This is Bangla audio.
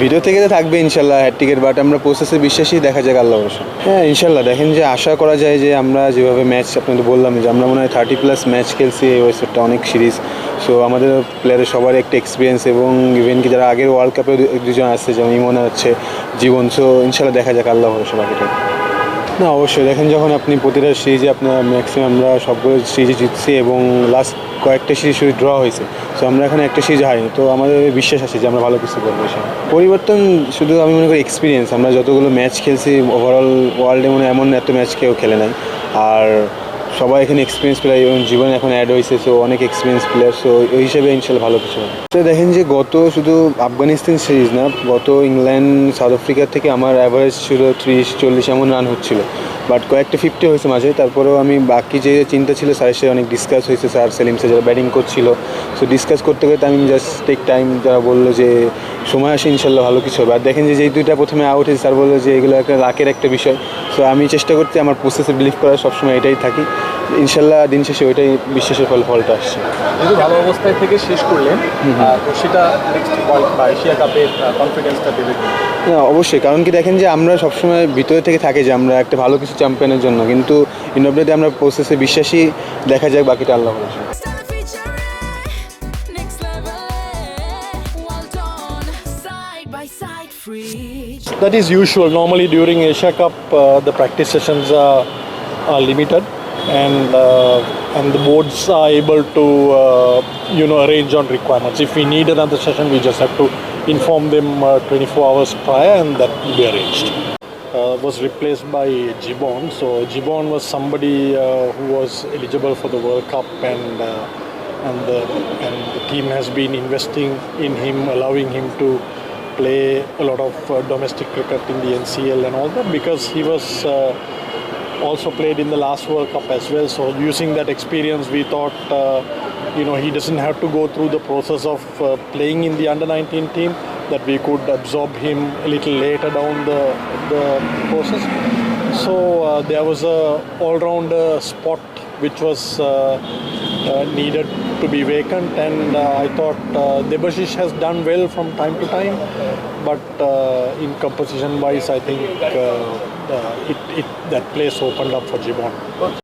ভিডিও থেকে তো থাকবে ইনশাল্লাহ হ্যাটটিকের বাট আমরা প্রসেসে বিশ্বাসী, দেখা যাক আল্লাহ ভরসা। হ্যাঁ ইনশাল্লাহ। দেখেন যে আশা করা যায় যে আমরা যেভাবে ম্যাচ আপনাদের বললাম যে আমরা মনে হয় থার্টি প্লাস ম্যাচ খেলছি এই ওয়েস্টটা অনেক সিরিজ সো আমাদের প্লেয়ারের সবার একটা এক্সপিরিয়েন্স এবং ইভেন কি যারা আগের ওয়ার্ল্ড কাপে দুজন আসছে, যেমন ইমন হচ্ছে জীবন। সো ইনশাল্লাহ দেখা যাক আল্লাহ ভরসা বাকিটা। না, অবশ্যই। দেখেন যখন আপনি প্রতিটা সিরিজে আপনার ম্যাক্সিমাম আমরা সবগুলো সিরিজে জিতছি এবং লাস্ট কয়েকটা সিরিজ ড্র হয়েছে। সো আমরা এখন একটা সিরিজ হারিনি, তো আমাদের বিশ্বাস আছে যে আমরা ভালো কিছু করব পরিবর্তন শুধু আমি মনে করি এক্সপিরিয়েন্স আমরা যতগুলো ম্যাচ খেলছি ওভারঅল ওয়ার্ল্ডে মনে এমন এত ম্যাচ কেউ খেলে নাই। আর সবাই এখানে এক্সপিরিয়েন্স প্লেয়ার এবং জীবন এখন অ্যাড হয়েছে সো অনেক এক্সপিরিয়েন্স প্লেয়ার সো ওই হিসেবে ইনশাল্লাহ ভালো কিছু তো দেখেন যে গত শুধু আফগানিস্তান সিরিজ না, গত ইংল্যান্ড, সাউথ আফ্রিকার থেকে আমার অ্যাভারেজ ছিল ত্রিশ, চল্লিশ এমন রান হচ্ছিল। বাট কয়েকটা ফিফটি হয়েছে মাঝে, তারপরেও আমি বাকি যে চিন্তা ছিল স্যারের সাথে অনেক ডিসকাস হয়েছে স্যার সেলিম স্যার যারা ব্যাটিং করছিল সো ডিসকাস করতে করতে আমি জাস্ট টেক টাইম যারা বলল যে সময় আসে, ইনশাল্লাহ ভালো কিছু হবে। আর দেখেন যে, যেই দুইটা প্রথমে আউট হয়েছে স্যার বলল যে এগুলো একটা রাকের একটা বিষয়। সো আমি চেষ্টা করতে আমার প্রসেসে বিলিভ করার সবসময় এটাই থাকি। ইনশাল্লাহ দিন শেষে ওইটাই বিশ্বাসের ফল ফলটা আসছে। যেহেতু ভালো অবস্থায় থেকে শেষ করলেন তো সেটা নেক্সট ওয়ার্ল্ড বা এশিয়া কাপের কনফিডেন্সটা দেবে না অবশ্যই। কারণ কি দেখেন যে আমরা সবসময় ভিতরে থেকে থাকি যে আমরা একটা ভালো কিছু চ্যাম্পিয়নের জন্য। কিন্তু ইন্ডোপ্লেতে আমরা প্রসেসে বিশ্বাসী দেখা যাক বাকিটা আল্লাহ That is usual. Normally during Asia Cup, uh, the practice sessions are, are limited, and uh, and the boards are able to uh, you know arrange on requirements. If we need another session, we just have to inform them uh, 24 hours prior, and that will be arranged. Uh, was replaced by Gibbon. So Gibbon was somebody uh, who was eligible for the World Cup, and and the and the team has been investing in him, allowing him to play a lot of uh, domestic cricket in the NCL and all that because he was. Uh, also played in the last World Cup as well. So using that experience, we thought, uh, you know, he doesn't have to go through the process of uh, playing in the under 19 team. That we could absorb him a little later down the the process. So uh, there was a all-rounder spot which was. Uh, needed to be vacant, and uh, I thought uh, Debashish has done well from time to time, but uh, in composition wise, I think it, it that place opened up for. Coach,